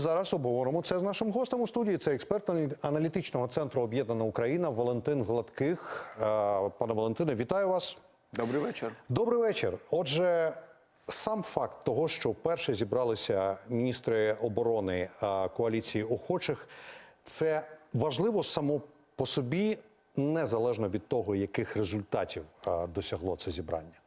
зараз обговоримо це з нашим гостем у студії. Це експерт аналітичного центру Об'єднана Україна Валентин Гладких. Е, Пане Валентине, вітаю вас. Добрий вечір. Добрий вечір. Отже, сам факт того, що вперше зібралися міністри оборони е, коаліції охочих, це важливо само по собі, незалежно від того, яких результатів е, досягло це зібрання.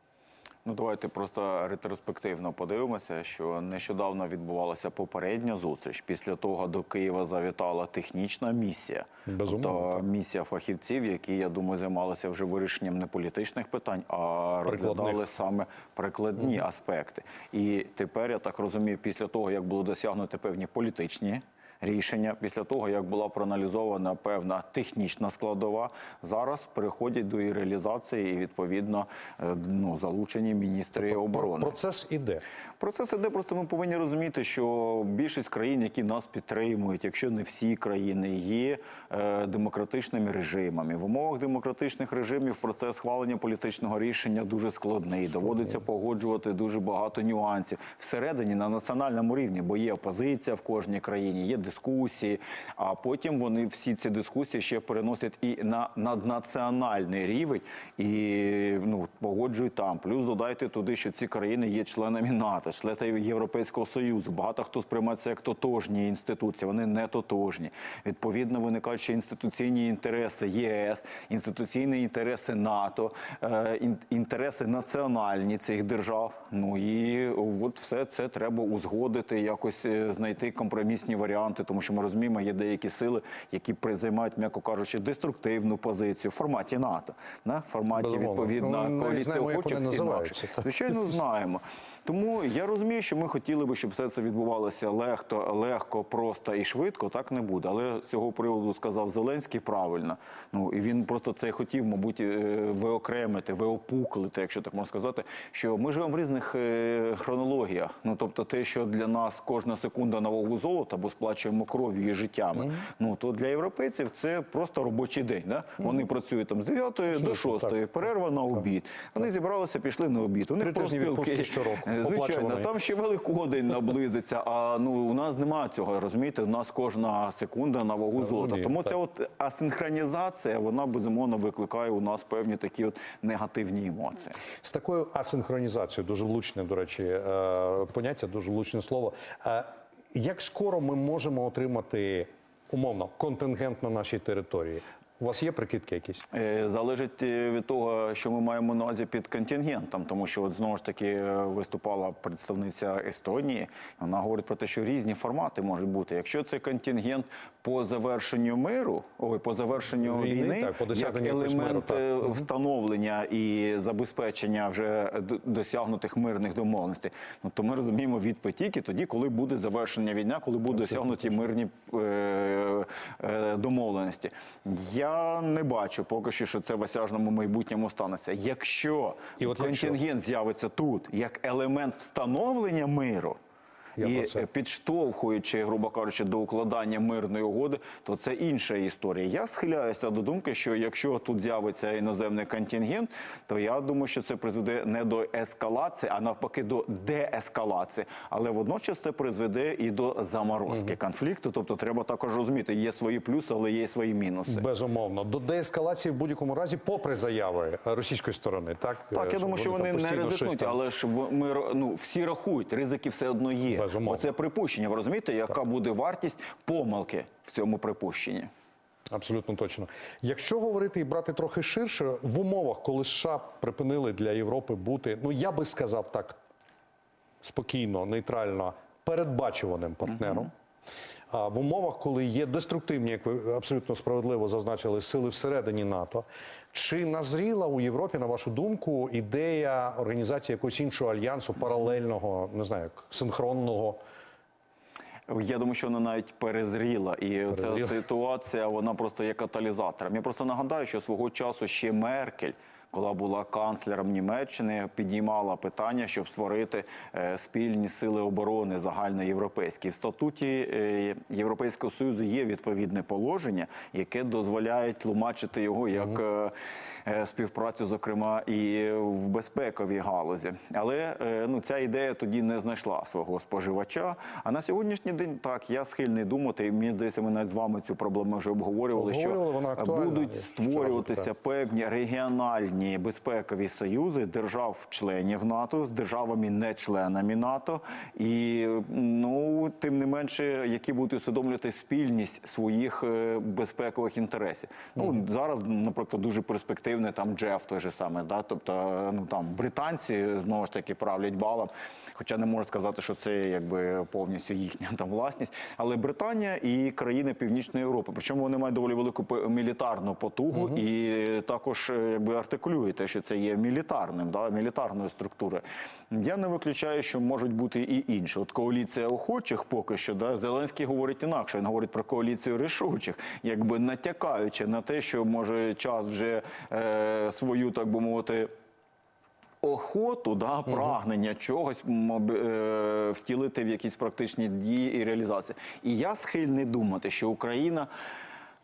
Ну давайте просто ретроспективно подивимося, що нещодавно відбувалася попередня зустріч. Після того до Києва завітала технічна місія, Безумовно, тобто місія фахівців, які я думаю займалися вже вирішенням не політичних питань, а Прикладних. розглядали саме прикладні аспекти. І тепер я так розумію, після того як було досягнуто певні політичні. Рішення після того, як була проаналізована певна технічна складова, зараз переходять до її реалізації і відповідно е, ну залучені міністри оборони. Процес іде. Процес іде, просто ми повинні розуміти, що більшість країн, які нас підтримують, якщо не всі країни, є е, демократичними режимами. В умовах демократичних режимів процес схвалення політичного рішення дуже складний. Доводиться погоджувати дуже багато нюансів всередині на національному рівні, бо є опозиція в кожній країні, є дискусії. А потім вони всі ці дискусії ще переносять і на наднаціональний рівень і ну погоджують там. Плюс додайте туди, що ці країни є членами НАТО, членами Європейського союзу. Багато хто сприймає це як тотожні інституції. Вони не тотожні. Відповідно, виникають ще інституційні інтереси ЄС, інституційні інтереси НАТО, е, інтереси національні цих держав. Ну і от все це треба узгодити, якось е, знайти компромісні варіанти, тому що ми розуміємо, є деякі сили, які займають, м'яко кажучи, деструктивну позицію в форматі НАТО, на форматі Безумовно. відповідна Ну, коаліція охочих вони і наших. Звичайно, знаємо. Тому я розумію, що ми хотіли би, щоб все це відбувалося легко, легко, просто і швидко. Так не буде. Але з цього приводу сказав Зеленський правильно. Ну і він просто це хотів, мабуть, е, виокремити, виопуклити, якщо так можна сказати, що ми живемо в різних е, хронологіях. Ну тобто, те, що для нас кожна секунда на вагу золота, бо сплачуємо кров'ю і життями. Ну то для європейців це просто робочий день. Да? Вони працюють там з 9 до 6, так. перерва на обід. Вони зібралися, пішли на обід. Них профспілки. щороку, Е, Звичайно, там ще Великодень наблизиться. А ну у нас немає цього. Розумієте, у нас кожна секунда на вагу золота. Тому ця от асинхронізація, вона безумовно викликає у нас певні такі от негативні емоції. З такою асинхронізацією, дуже влучне, до речі, е, поняття, дуже влучне слово. Як скоро ми можемо отримати умовно контингент на нашій території? У вас є прикидки якісь? Е, Залежить е, від того, що ми маємо на увазі під контингентом, тому що от знову ж таки е, виступала представниця Естонії. Вона говорить про те, що різні формати можуть бути. Якщо це контингент по завершенню миру, ой, по завершенню Війни, війни, так, по як миру, елемент е, встановлення і забезпечення вже досягнутих мирних домовленостей, ну то ми розуміємо відповідь тільки тоді, коли буде завершення війна, коли будуть досягнуті мирні е, е, домовленості. Я не бачу поки що, що це в осяжному майбутньому станеться. Якщо І от якщо? контингент з'явиться тут як елемент встановлення миру. Я і е, підштовхуючи, грубо кажучи, до укладання мирної угоди, то це інша історія. Я схиляюся до думки, що якщо тут з'явиться іноземний контингент, то я думаю, що це призведе не до ескалації, а навпаки до деескалації. Але водночас це призведе і до заморозки конфлікту. Тобто, треба також розуміти, є свої плюси, але є свої мінуси. Безумовно, до деескалації в будь-якому разі, попри заяви російської сторони, так Так, Е, я думаю, що вони не ризикнуть, але ж ми ну всі рахують, ризики все одно є. Безумовно. Оце припущення. Ви розумієте, яка буде вартість помилки в цьому припущенні? Абсолютно точно. Якщо говорити і брати трохи ширше, в умовах, коли США припинили для Європи бути, ну я би сказав так спокійно, нейтрально, передбачуваним партнером. А в умовах, коли є деструктивні, як ви абсолютно справедливо зазначили, сили всередині НАТО, чи назріла у Європі, на вашу думку, ідея організації якогось іншого альянсу, паралельного, не знаю, як синхронного? Я думаю, що вона навіть перезріла, і Перезріла. ця ситуація вона просто є каталізатором. Я просто нагадаю, що свого часу ще Меркель. Коли була канцлером Німеччини, підіймала питання, щоб створити е, спільні сили оборони загальноєвропейські. В статуті е, Європейського союзу є відповідне положення, яке дозволяє тлумачити його як співпрацю, зокрема і в безпековій галузі. Але е, ну ця ідея тоді не знайшла свого споживача. А на сьогоднішній день так я схильний думати, і мені здається, ми навіть з вами цю проблему вже обговорювали. Обговорювали, що будуть створюватися певні регіональні безпекові союзи держав-членів НАТО з державами не-членами НАТО, і ну тим не менше, які будуть усвідомлювати спільність своїх е, безпекових інтересів. Ну зараз, наприклад, дуже перспективне там Джеф той же саме, да, тобто ну там британці знову ж таки правлять балом. Хоча не можу сказати, що це якби повністю їхня там власність, але Британія і країни Північної Європи. Причому вони мають доволі велику мілітарну потугу і також е, якби артикулюють те, що це є мілітарним, да, мілітарною структурою. Я не виключаю, що можуть бути і інші. От коаліція охочих поки що да, Зеленський говорить інакше. Він говорить про коаліцію рішучих, якби натякаючи на те, що може час вже е, свою, так би мовити охоту, да, прагнення чогось е, втілити в якісь практичні дії і реалізації. І я схильний думати, що Україна.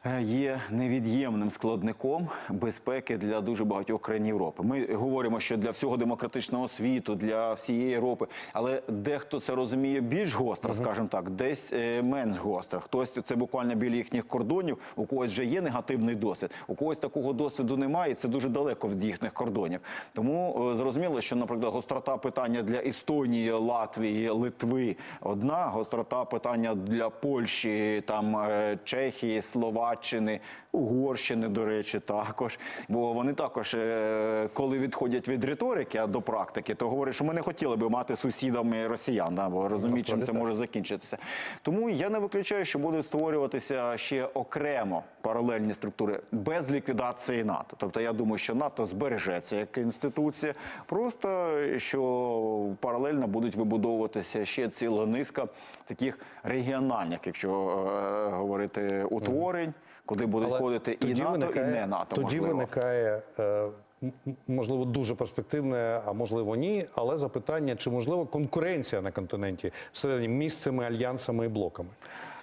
Е, Є невід'ємним складником безпеки для дуже багатьох країн Європи. Ми говоримо, що для всього демократичного світу, для всієї Європи, але дехто це розуміє більш гостро, скажімо так, десь е, менш гостро. Хтось це буквально біля їхніх кордонів, у когось вже є негативний досвід, у когось такого досвіду немає. і Це дуже далеко від їхніх кордонів. Тому е, зрозуміло, що, наприклад, гострота питання для Естонії, Латвії, Литви одна, гострота питання для Польщі, там Чехії, Словаччини, Угорщини, до речі, також. Бо вони також, е, коли відходять від риторики а до практики, то говорять, що ми не хотіли би мати сусідами росіян, да, бо розуміють, чим це може закінчитися. Тому я не виключаю, що будуть створюватися ще окремо паралельні структури без ліквідації НАТО. Тобто я думаю, що НАТО збережеться як інституція, просто що паралельно будуть вибудовуватися ще ціла низка таких регіональних, якщо е, говорити утворень, куди будуть входити і НАТО, виникає- і не НАТО. Тоді можливо. виникає, е, можливо, дуже перспективне, а можливо, ні. Але запитання, чи можливо конкуренція на континенті всередині між цими альянсами і блоками?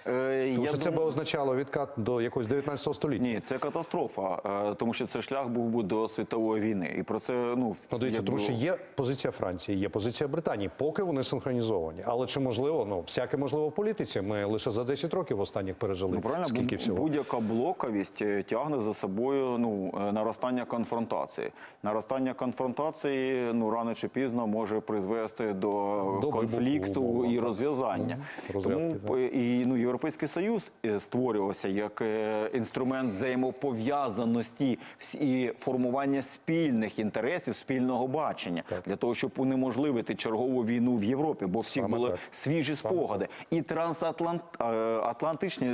Е, Тому я що це думаю- би означало відкат до якогось 19 століття. Ні, це катастрофа, е, тому що це шлях був би до світової війни. І про це ну Ну, дивіться, якби- тому що є позиція Франції, є позиція Британії, поки вони синхронізовані. Але чи можливо, ну всяке можливо в політиці. Ми лише за 10 років останніх пережили. Ну, правильно, Скільки будь- всього? будь-яка блоковість е, тягне за собою ну, е, наростання конфронтації. Наростання конфронтації ну, рано чи пізно може призвести до, До конфлікту вибуху, і розв'язання. Розрядки, Тому е, і ну, Європейський Союз е, створювався як е, інструмент взаємопов'язаності і формування спільних інтересів, спільного бачення для того, щоб унеможливити чергову війну в Європі, бо всіх Саме були так. свіжі спогади. І трансатлантичні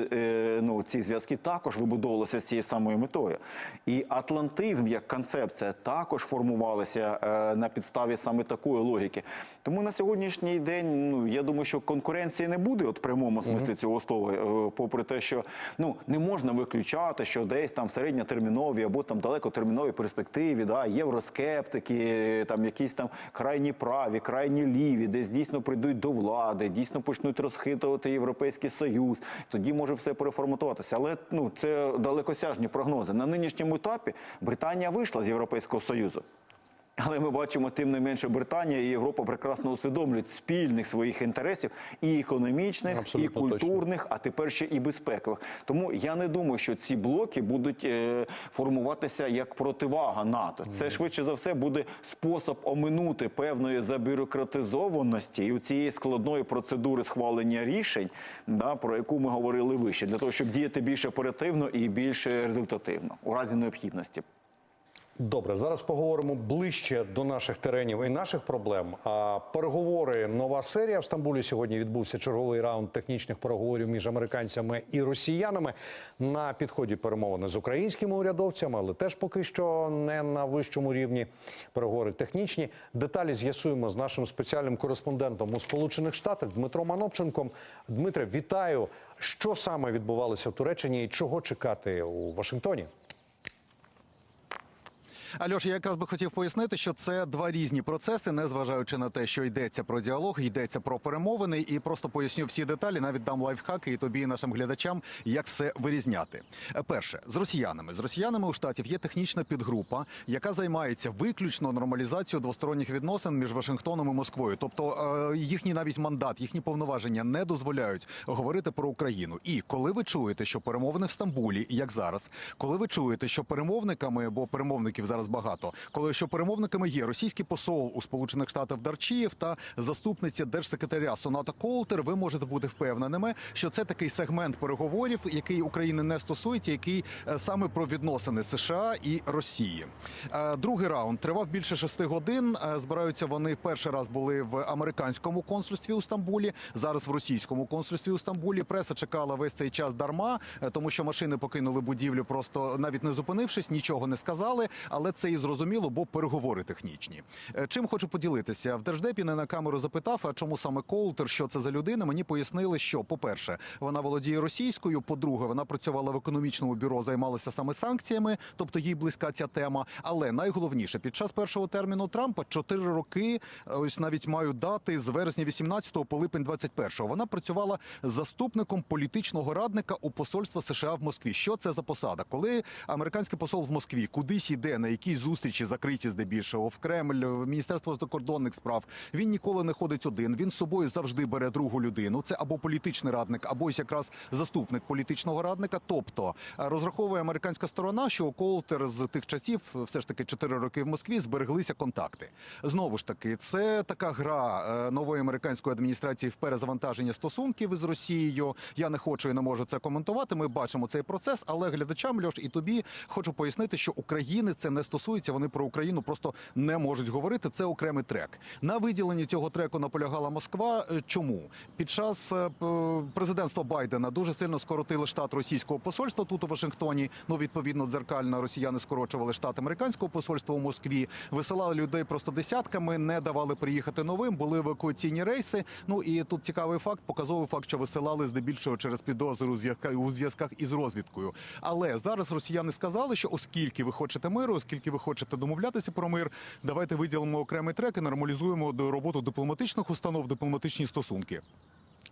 ну, ці зв'язки також вибудовувалися з цією самою метою. І атлантизм як концепція також формувалася е, на підставі саме такої логіки. Тому на сьогоднішній день ну, я думаю, що конкуренції не буде от в прямому смислі цього слова, е, попри те, що ну, не можна виключати, що десь там в середньотерміновій або там далекотерміновій перспективі да, євроскептики, там якісь там крайні праві, крайні ліві, десь дійсно прийдуть до влади, дійсно почнуть розхитувати Європейський Союз. Тоді може все переформатуватися. Але ну це далекосяжні прогнози. На нинішньому етапі Британія вийшла з Європейського Союзу. Але ми бачимо, тим не менше, Британія і Європа прекрасно усвідомлюють спільних своїх інтересів і економічних, Абсолютно і культурних, а тепер ще і безпекових. Тому я не думаю, що ці блоки будуть е, формуватися як противага НАТО. Це швидше за все буде спосіб оминути певної забюрократизованості і у цієї складної процедури схвалення рішень, да, про яку ми говорили вище, для того, щоб діяти більш оперативно і більш результативно у разі необхідності. Добре, зараз поговоримо ближче до наших теренів і наших проблем. А переговори нова серія в Стамбулі сьогодні відбувся черговий раунд технічних переговорів між американцями і росіянами. На підході перемовини з українськими урядовцями, але теж поки що не на вищому рівні. Переговори технічні. Деталі з'ясуємо з нашим спеціальним кореспондентом у Сполучених Штатах Дмитром Анопченком. Дмитре, вітаю! Що саме відбувалося в Туреччині і чого чекати у Вашингтоні? Альош, я якраз би хотів пояснити, що це два різні процеси, незважаючи на те, що йдеться про діалог, йдеться про перемовини, і просто поясню всі деталі, навіть дам лайфхаки і тобі, і нашим глядачам, як все вирізняти. Перше, з росіянами. З росіянами у штатів є технічна підгрупа, яка займається виключно нормалізацією двосторонніх відносин між Вашингтоном і Москвою. Тобто е, їхній навіть мандат, їхні повноваження не дозволяють говорити про Україну. І коли ви чуєте, що перемовини в Стамбулі, як зараз, коли ви чуєте, що перемовниками, бо перемовників зараз багато, коли що перемовниками є російський посол у Сполучених Штатах Дарчієв та заступниця держсекретаря Соната Колтер, ви можете бути впевненими, що це такий сегмент переговорів, який України не стосується, який е, саме про відносини США і Росії. Е, Другий раунд тривав більше шести годин. Е, Збираються вони перший раз були в американському консульстві у Стамбулі, зараз в російському консульстві у Стамбулі. Преса чекала весь цей час дарма, тому що машини покинули будівлю, просто навіть не зупинившись, нічого не сказали. Але це і зрозуміло, бо переговори технічні. Е, Чим хочу поділитися в держдепі не на камеру запитав, а чому саме Колтер, що це за людина. Мені пояснили, що по-перше, вона володіє російською. По-друге, вона працювала в економічному бюро, займалася саме санкціями, тобто їй близька ця тема. Але найголовніше під час першого терміну Трампа чотири роки, е, ось навіть маю дати з вересня 18 по липень 21 Вона працювала заступником політичного радника у посольства США в Москві. Що це за посада? Коли американський посол в Москві кудись йде на якісь зустрічі закриті здебільшого в Кремль, в Міністерство закордонних справ, він ніколи не ходить один. Він з собою завжди бере другу людину. Це або політичний радник, або ось якраз заступник політичного радника. Тобто е, розраховує американська сторона, що у Колтер з тих часів, все ж таки 4 роки в Москві, збереглися контакти. Знову ж таки, це така гра е, нової американської адміністрації в перезавантаження стосунків із Росією. Я не хочу і не можу це коментувати. Ми бачимо цей процес, але глядачам Льош і тобі хочу пояснити, що України це не стосується. Вони про Україну просто не можуть говорити. Це окремий трек. На виділенні цього треку наполягала Москва. Е, Чому під час е, президентства Байдена дуже сильно скоротили штат російського посольства тут у Вашингтоні. Ну відповідно дзеркально росіяни скорочували штат американського посольства у Москві. Висилали людей просто десятками, не давали приїхати новим. Були евакуаційні рейси. Ну і тут цікавий факт, показовий факт, що висилали здебільшого через підозру у зв'язка- у зв'язках із розвідкою. Але зараз росіяни сказали, що оскільки ви хочете миру, оскільки ви хочете домовлятися про мир, давайте виділимо окремий трек і нормалізуємо роботу дипломатичних установ, дипломатичні стосунки.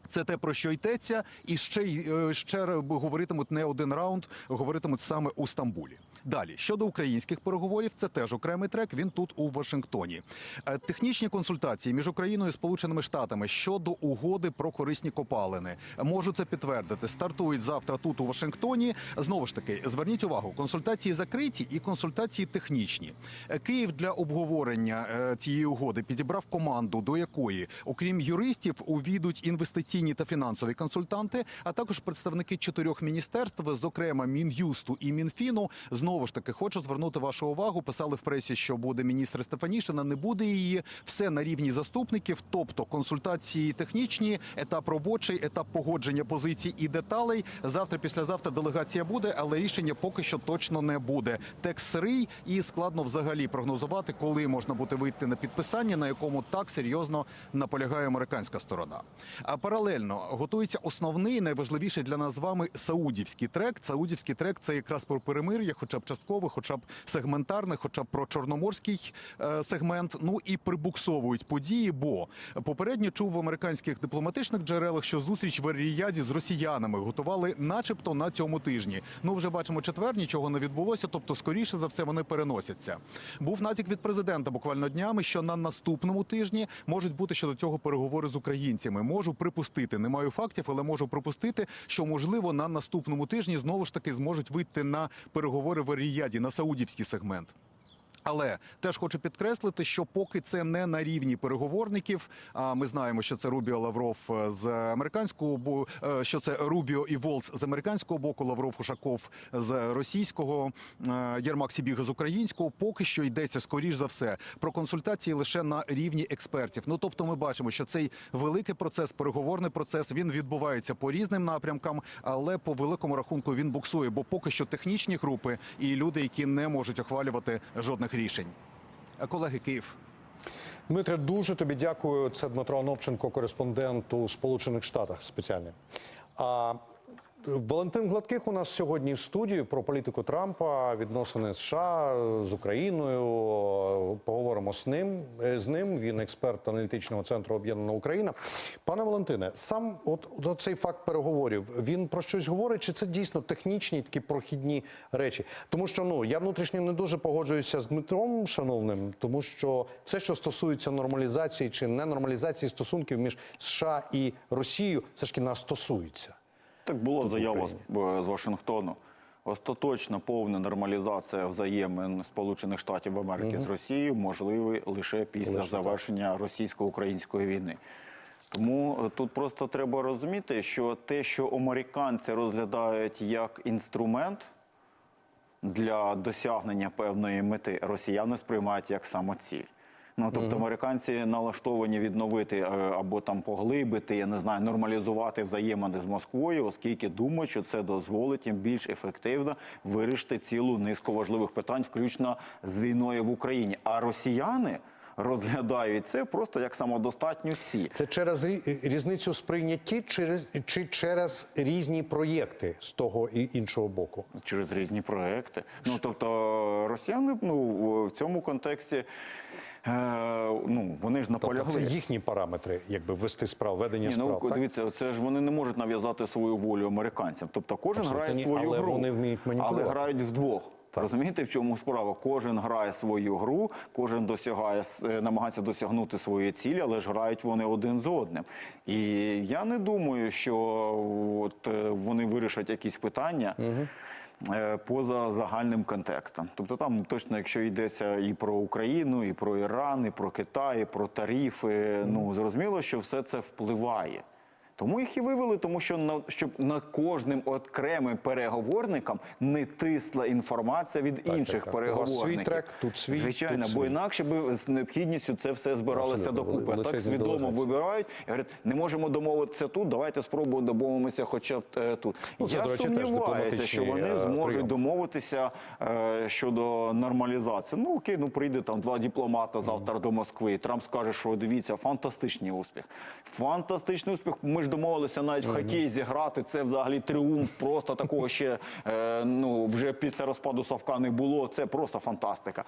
Це те про що йдеться, і ще е, ще говоритимуть не один раунд, говоритимуть саме у Стамбулі. Далі щодо українських переговорів, це теж окремий трек. Він тут у Вашингтоні. Е, Технічні консультації між Україною і Сполученими Штатами щодо угоди про корисні копалини можу це підтвердити. Стартують завтра тут у Вашингтоні. Знову ж таки, зверніть увагу, консультації закриті і консультації технічні. Е, Київ для обговорення е, цієї угоди підібрав команду, до якої, окрім юристів, увійдуть інвестиційні та фінансові консультанти, а також представники чотирьох міністерств, зокрема Мін'юсту і Мінфіну. Знову ж таки, хочу звернути вашу увагу. Писали в пресі, що буде міністр Стефанішина. Не буде її. Все на рівні заступників, тобто консультації технічні, етап робочий, етап погодження позицій і деталей. Завтра, післязавтра делегація буде, але рішення поки що точно не буде. Текст сирий і складно взагалі прогнозувати, коли можна буде вийти на підписання, на якому так серйозно наполягає американська сторона. А паралельно готується основний найважливіший для нас з вами саудівський трек. Саудівський трек це якраз про перемир'я, хоча б часткове, хоча б сегментарне, хоча б про чорноморський е, сегмент. Ну і прибуксовують події. Бо попередньо чув в американських дипломатичних джерелах, що зустріч в Ріяді з росіянами готували, начебто, на цьому тижні. Ну вже бачимо четвер, нічого не відбулося. Тобто, скоріше за все, вони переносяться. Був натяк від президента буквально днями, що на наступному тижні можуть бути щодо цього переговори з українцями. Можу припустити, не маю фактів, але можу припустити, що можливо на наступному тижні знову ж таки зможуть вийти на переговори в Ріяді на саудівський сегмент. Але теж хочу підкреслити, що поки це не на рівні переговорників. А ми знаємо, що це Рубіо Лавров е, з американського бо е, що це Рубіо і Волц з американського боку, Лавров Ушаков з російського, е, Єрмак Сібіга з українського. Поки що йдеться скоріш за все про консультації лише на рівні експертів. Ну тобто, ми бачимо, що цей великий процес, переговорний процес, він відбувається по різним напрямкам, але по великому рахунку він буксує, бо поки що технічні групи і люди, які не можуть ухвалювати жодних рішень. Е, Колеги, Київ. Дмитре, дуже тобі дякую. Це Дмитро Анопченко, кореспондент у Сполучених Штатах спеціальний. Валентин Гладких у нас сьогодні в студії про політику Трампа, відносини США з Україною. Поговоримо з ним. е, З ним він експерт аналітичного центру Об'єднана Україна. Пане Валентине, сам от, от цей факт переговорів він про щось говорить, чи це дійсно технічні такі прохідні речі? Тому що ну я внутрішньо не дуже погоджуюся з Дмитром Шановним, тому що все, що стосується нормалізації чи ненормалізації стосунків між США і Росією, все ж таки нас стосується. Так було заява з, з Вашингтону. Остаточна повна нормалізація взаємин Сполучених Штатів Америки з Росією можливий лише після Лише завершення російсько-української війни. Тому е, тут просто треба розуміти, що те, що американці розглядають як інструмент для досягнення певної мети, росіяни сприймають як самоціль. Ну тобто американці налаштовані відновити е, або там поглибити, я не знаю, нормалізувати взаємини з Москвою, оскільки думають, що це дозволить їм більш ефективно вирішити цілу низку важливих питань, включно з війною в Україні. А росіяни розглядають це просто як самодостатню ціль. Це через різницю сприйнятті чи, чи через різні проєкти з того і іншого боку? через різні проекти. Ну тобто росіяни ну в- цьому контексті ну вони ж Тобто наполягли. це їхні параметри, якби вести справ, ведення Ні, справ. ну так? дивіться, це ж вони не можуть нав'язати свою волю американцям. Тобто кожен Абсолютно грає ні, свою але гру, вони вміють але грають вдвох. Розумієте, в чому справа? Кожен грає свою гру, кожен досягає е, намагається досягнути своєї цілі, але ж грають вони один з одним. І я не думаю, що от е, вони вирішать якісь питання. е, Поза загальним контекстом, тобто там точно, якщо йдеться і про Україну, і про Іран, і про Китай, і про тарифи, ну зрозуміло, що все це впливає. Тому їх і вивели, тому що на щоб на кожним окремим переговорникам не тисла інформація від інших так, так. Переговорників. свій трек, тут свій, звичайно, тут бо свій. інакше би з необхідністю це все збиралося Абсолютно. докупи. А так свідомо вибирають і говорять, не можемо домовитися тут. Давайте спробуємо домовимося, хоча б е, тут. Ну, це, Я речі, сумніваюся, що вони е, зможуть прийом. домовитися е, щодо нормалізації. Ну окей, ну прийде там два дипломата завтра до Москви. і Трамп скаже, що дивіться, фантастичний успіх. Фантастичний успіх. Ми ж домовилися навіть в хокей зіграти. Це взагалі тріумф. Просто такого ще е, ну вже після розпаду Савка не було. Це просто фантастика.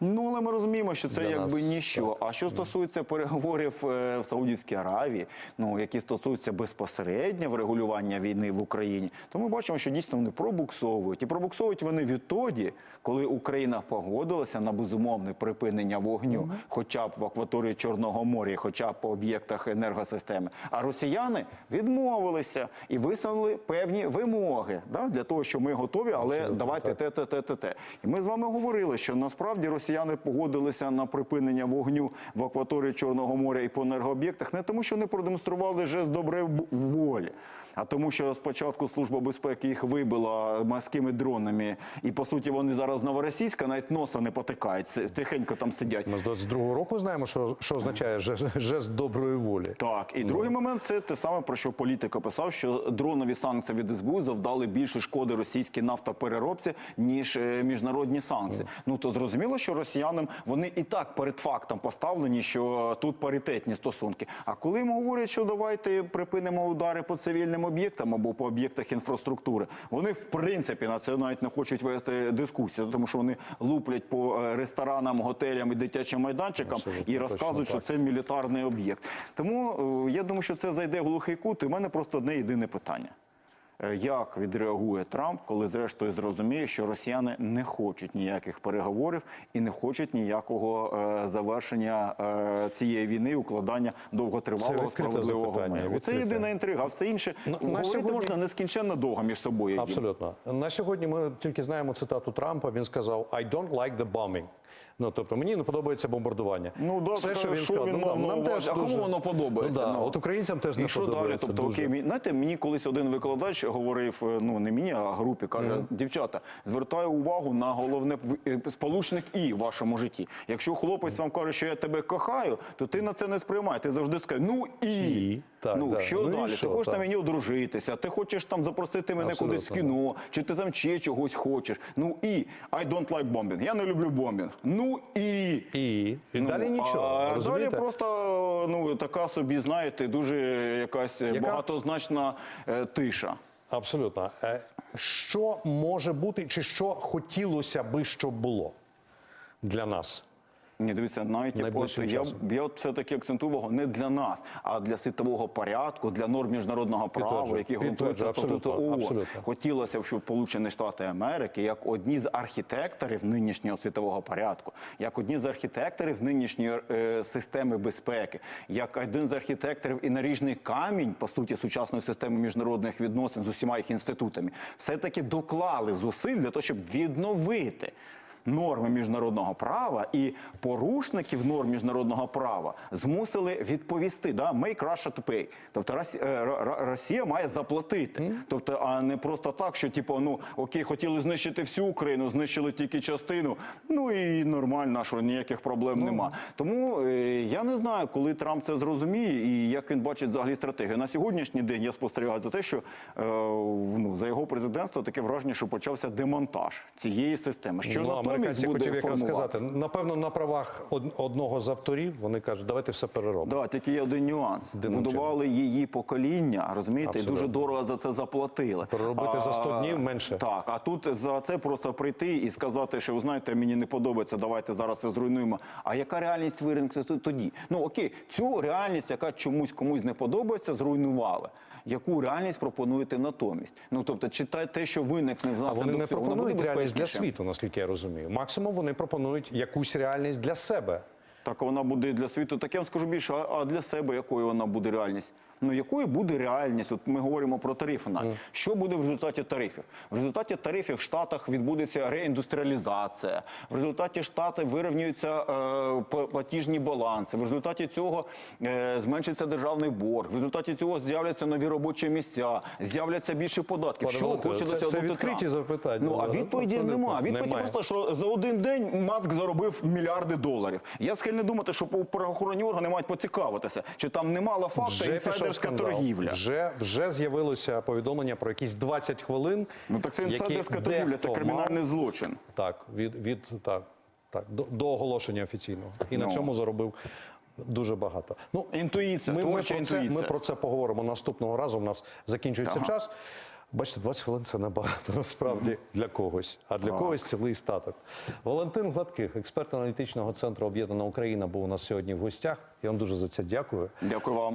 Ну але ми розуміємо, що це Для якби нас, ніщо. А що стосується переговорів е, в Саудівській Аравії, ну які стосуються безпосередньо врегулювання війни в Україні, то ми бачимо, що дійсно вони пробуксовують. І пробуксовують вони відтоді, коли Україна погодилася на безумовне припинення вогню, хоча б в акваторії Чорного моря, хоча б по об'єктах енергосистеми. А росіяни відмовилися і висунули певні вимоги да, для того, що ми готові, але давайте те, те, те, те, те. І ми з вами говорили, що насправді росіяни погодилися на припинення вогню в акваторії Чорного моря і по енергооб'єктах не тому, що не продемонстрували жест доброї волі, а тому, що спочатку служба безпеки їх вибила морськими дронами, і по суті вони зараз новоросійська навіть носа не потикають, тихенько там сидять. Ми з 22-го року знаємо, що, що означає жест, доброї волі. Так, і другий момент це те саме, про що політика писав, що дронові санкції від СБУ завдали більше шкоди російській нафтопереробці, ніж е, міжнародні санкції. Ну то зрозуміло, що росіянам вони і так перед фактом поставлені, що тут паритетні стосунки. А коли їм говорять, що давайте припинимо удари по цивільним об'єктам або по об'єктах інфраструктури, вони в принципі на це навіть не хочуть вести дискусію, тому що вони луплять по е, ресторанам, готелям і дитячим майданчикам Абсолютно, і розказують, що це мілітарний об'єкт. Тому е, я думаю, що це зайде в глухий кут. І в мене просто одне єдине питання. Е, Як відреагує Трамп, коли зрештою зрозуміє, що росіяни не хочуть ніяких переговорів і не хочуть ніякого е, завершення е, цієї війни, укладання довготривалого справедливого миру? Це єдина інтрига, а все інше Ну, на говорити сьогодні- можна нескінченно довго між собою. Абсолютно. На сьогодні ми тільки знаємо цитату Трампа. Він сказав I don't like the bombing. Ну, тобто мені не подобається бомбардування. Ну, да, Все, що він що сказав. він ну, мав на нам теж А кому воно подобається? Ну, да. Ну. От українцям теж не що далі? Тобто, дуже. окей, знаєте, мені колись один викладач говорив, е, ну не мені, а групі, каже, дівчата, звертаю увагу на головне е, сполучник і в вашому житті. Якщо хлопець вам каже, що я тебе кохаю, то ти на це не сприймай. Ти завжди скажеш, ну і, І? Так, ну да. що Ну, далі? що? ти хочеш Так. на мені одружитися, ти хочеш там запросити мене Абсолютно, кудись в кіно, чи ти там ще чогось хочеш. Ну і I don't like bombing. Я не люблю бомбінг. Ну і. І, і далі Ну, нічого. А далі просто ну така собі, знаєте, дуже якась Яка? багатозначна е, тиша. Абсолютно. Е, Що може бути, чи що хотілося би, щоб було для нас? Ні, дивіться, навіть от, я, я все-таки акцентую увагу не для нас, а для світового порядку, для норм міжнародного права, які готуються статуту. ООН. Хотілося б, щоб Сполучені Штати Америки, як одні з архітекторів нинішнього світового порядку, як одні з архітекторів нинішньої е, системи безпеки, як один з архітекторів і наріжний камінь по суті сучасної системи міжнародних відносин з усіма їх інститутами, все таки доклали зусиль для того, щоб відновити норми міжнародного права і порушників норм міжнародного права змусили відповісти. Да? Make Russia to pay. Тобто е, Росія має заплатити. Тобто, а не просто так, що типу, ну окей, хотіли знищити всю Україну, знищили тільки частину. Ну і нормально, що ніяких проблем нема. Тому е, я не знаю, коли Трамп це зрозуміє і як він бачить взагалі стратегію. На сьогоднішній день я спостерігаю за те, що е, ну, за його президентства таке враження, що почався демонтаж цієї системи. Що ну, натомість американці хотів якраз формувати. сказати, напевно, на правах одного з авторів вони кажуть, давайте все переробимо. Да, тільки є один нюанс. Дивним Будували її покоління, розумієте, і дуже дорого за це заплатили. Переробити за 100 днів менше. Так, а тут за це просто прийти і сказати, що ви знаєте, мені не подобається, давайте зараз це зруйнуємо. А яка реальність виникне тоді? Ну окей, цю реальність, яка чомусь комусь не подобається, зруйнували. Яку реальність пропонуєте натомість? Ну тобто, читай те, що виникне в нас вони не цього, пропонують реальність для світу, наскільки я розумію. Максимум вони пропонують якусь реальність для себе. Так вона буде для світу. Так я вам скажу більше, а для себе якою вона буде реальність? Ну якою буде реальність? От ми говоримо про тарифи. навіть. Що буде в результаті тарифів? В результаті тарифів в Штатах відбудеться реіндустріалізація. В результаті Штати вирівнюються е, платіжні баланси. В результаті цього е, зменшиться державний борг. В результаті цього з'являться нові робочі місця, з'являться більше податків. Пане Що хоче це- досягнути це відкриті запитання. Ну а відповіді немає. Відповіді Немає. просто що за один день Маск заробив мільярди доларів. Я схильний думати, що правоохоронні органи мають поцікавитися, чи там немало факту Вже скандал. торгівля. Вже, вже з'явилося повідомлення про якісь 20 хвилин. Ну так це інсайдерська торгівля, це кримінальний мав. злочин. Так, від, від так, так, до, до оголошення офіційного. І на Ну. цьому заробив дуже багато. Ну, Інтуїція, ми, ми, про це, ми про це поговоримо наступного разу. У нас закінчується Ага. час. Бачите, 20 хвилин це небагато насправді для когось, а для когось цілий статок. Валентин Гладких, експерт аналітичного центру Об'єднана Україна, був у нас сьогодні в гостях. Я вам дуже за це дякую. Дякую вам.